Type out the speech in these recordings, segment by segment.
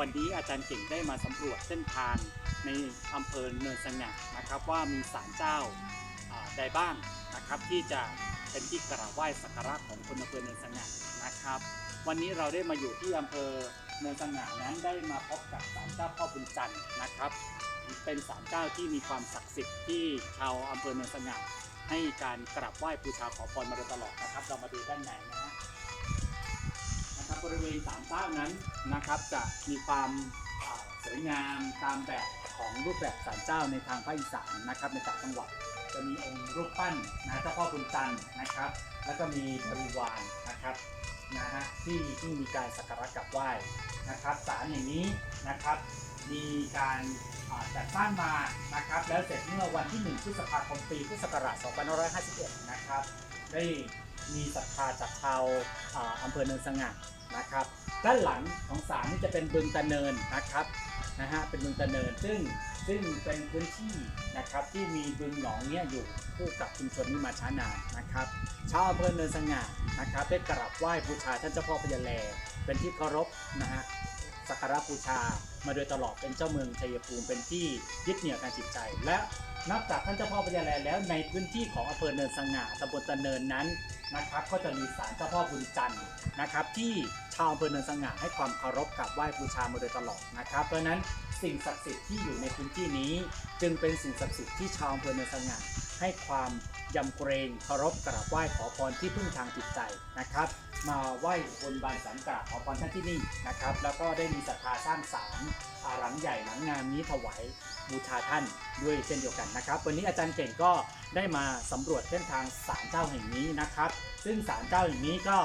วันนี้อาจารย์เก่งได้มาสำรวจเส้นทางในอำเภอเนินสง่านะครับ ว่ามีศาลเจ้าใดบ้างนะครับ ที่จะเป็นที่กราบไหว้สักการะของคนอำเภอเนินสง่านะครับ วันนี้เราได้มาอยู่ที่อำเภอเนินสง่านั้นได้มาพบกับศาลเจ้าพ่อบุญจันทร์นะครับ เป็นศาลเจ้าที่มีความศักดิ์สิทธิ์ที่ชาวอำเภอเนินสง่าให้การกราบไหว้บูชาขอพรมาโดยตลอดนะครับ เรามาดูด้านในนะฮะนะครั บริเวณศาลเจ้านั้นนะครับจะมีความสวยงามตามแบบของรูปแบบศาลเจ้าในทางภาคอีสานนะครับในต่างจังหวัดจะมีองค์รูปปั้นนะเจ้าพ่อบุญจันทร์นะครับ แล้วก็มีบริวารนะครับนะฮะที่ที่มีการสักการะกราบไหว้นะครับศาลอย่างนี้นะครับ มีการอ่าจัดสร้างมานะครับ แล้วเสร็จเมื่อวันที่ 1 พฤษภาคมปีพุทธศักราช 2551 นะครับ ได้ มีศรัทธาจากชาวอ่าอำเภอเนินสง่านะครับ ด้านหลังของศาลนี่จะเป็นบึงตะเนินนะครับนะฮะเป็นบึงตะเนินซึ่งซึ่งเป็นพื้นที่นะครับที่มีบึงหนองเนี้ยอยู่คู่กับชุมชนนี้มาช้านานนะครับชาวอำเภอเนินสง่านะครับได้กราบไหว้บูชาท่านเจ้าพ่อพญาแลเป็นที่เคารพนะฮะสักการะบูชามาโดยตลอดเป็นเจ้าเมืองชัยภูมิเป็นที่ยึดเหนี่ยวทางจิตใจ และนับจากท่านเจ้าพ่อพญาแลแล้วในพื้นที่ของอำเภอเนินสง่าตำบลตะเนินนั้น นะครับ ก็จะมีศาลเจ้าพ่อบุญจันทร์นะครับ ที่ชาวอำเภอเนินสง่าให้ความเคารพกับไหว้บูชามาโดยตลอดนะครับ เพราะนั้นสิ่งศักดิ์สิทธิ์ที่อยู่ในพื้นที่นี้ จึงเป็นสิ่งศักดิ์สิทธิ์ที่ชาวอำเภอเนินสง่าให้ความยำเกรงเคารพกราบไหว้ขอพรที่พึ่งทางจิตใจนะครับ มาไหว้บนบานสารกราบขอพรท่านที่นี่นะครับ แล้วก็ได้มีศรัทธาสร้างศาลอาหลังใหญ่หลังงามนี้ถวายบูชาท่านด้วยเช่นเดียวกันนะครับ วันนี้อาจารย์เก่งก็ได้มาสำรวจเส้นทางศาลเจ้าแห่งนี้นะครับ ซึ่งศาลเจ้าแห่งนี้ก็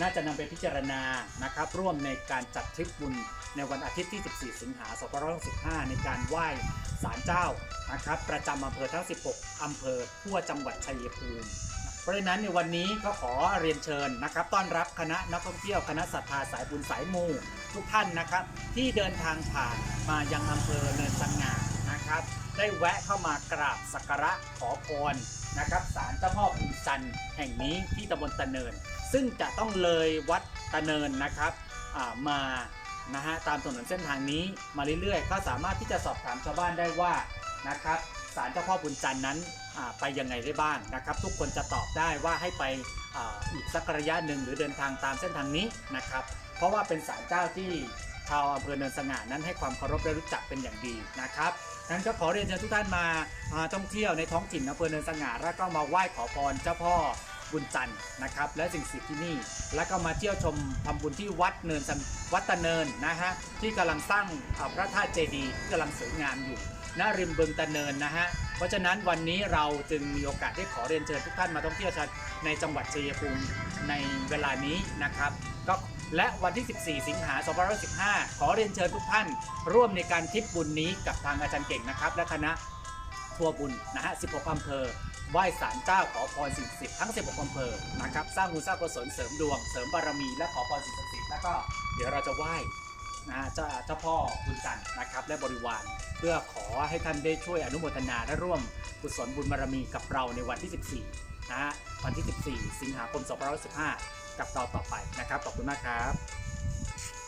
น่าจะนำไปพิจารณานะครับ ร่วมในการจัดทริปบุญในวันอาทิตย์ที่ 14 สิงหาคม2565ในการไหว้ศาลเจ้านะครับ ประจำอำเภอทั้ง 16 อำเภอทั่วจังหวัดชัยภูมิ เพราะฉะนั้นในวันนี้ก็ขอเรียนเชิญนะครับต้อนรับคณะนักท่องเที่ยวคณะศรัทธาสายบุญสายมูทุกท่านนะครับ ที่เดินทางผ่านมายังอำเภอเนินสังงานะครับ ได้แวะเข้ามากราบสักการะขอพรนะครับศาลเจ้าพ่อบุญจันทร์แห่งนี้ที่ตำบลตะเนิน ซึ่งจะต้องเลยวัดตะเนินนะครับมานะฮะตามถนนเส้นทางนี้มาเรื่อยๆ ก็สามารถที่จะสอบถามชาวบ้านได้ว่านะครับ ศาลเจ้าพ่อบุญจันทร์นั้นไปยังไงได้บ้างนะครับ ทุกคนจะตอบได้ว่าให้ไปอีกสักระยะหนึ่งหรือเดินทางตามเส้นทางนี้นะครับ เพราะว่าเป็นศาลเจ้าที่ชาวอำเภอเนินสง่านั้นให้ความเคารพและรู้จักเป็นอย่างดีนะครับนั้นก็ขอเรียนเชิญทุกท่านมาอ่าท่องเที่ยวในท้องถิ่นอำเภอเนินสง่าแล้วก็มาไหว้ขอพรเจ้าพ่อบุญจันทร์นะครับ และสิ่งศักดิ์สิทธิ์ที่นี่ แล้วก็มาเที่ยวชมทำบุญที่วัดเนินวัดตะเนินนะฮะที่กำลังสร้างพระธาตุเจดีย์ที่กำลังสวยงามอยู่ ณริมบึงตะเนินนะฮะ เพราะฉะนั้นวันนี้เราจึงมีโอกาสได้ขอเรียนเชิญทุกท่านมาท่องเที่ยวในจังหวัดชัยภูมิในเวลานี้นะครับก็และวันที่ 14 สิงหา2515 ขอเรียนเชิญทุกท่าน ร่วมในการทริปบุญนี้กับทางอาจารย์เก่งนะครับ และคณะทัวร์บุญนะฮะ 16 อำเภอไหว้ศาลเจ้าขอพรสิ่งศักดิ์สิทธิ์ทั้ง 16 อำเภอนะครับ สร้างบุญสร้างกุศลเสริมดวง เสริมบารมีและขอพรสิ่งศักดิ์สิทธิ์แล้วก็เดี๋ยวเราจะไหว้ นะเจ้าเจ้าพ่อคุณจันทร์นะครับและบริวารเพื่อขอให้ท่านได้ช่วยอนุโมทนาและร่วมกุศลบุญบารมีกับเราในวันที่ 14นะฮะวันที่ 14 สิงหาคม 2515 กับเราต่อไปนะครับขอบคุณมากครับ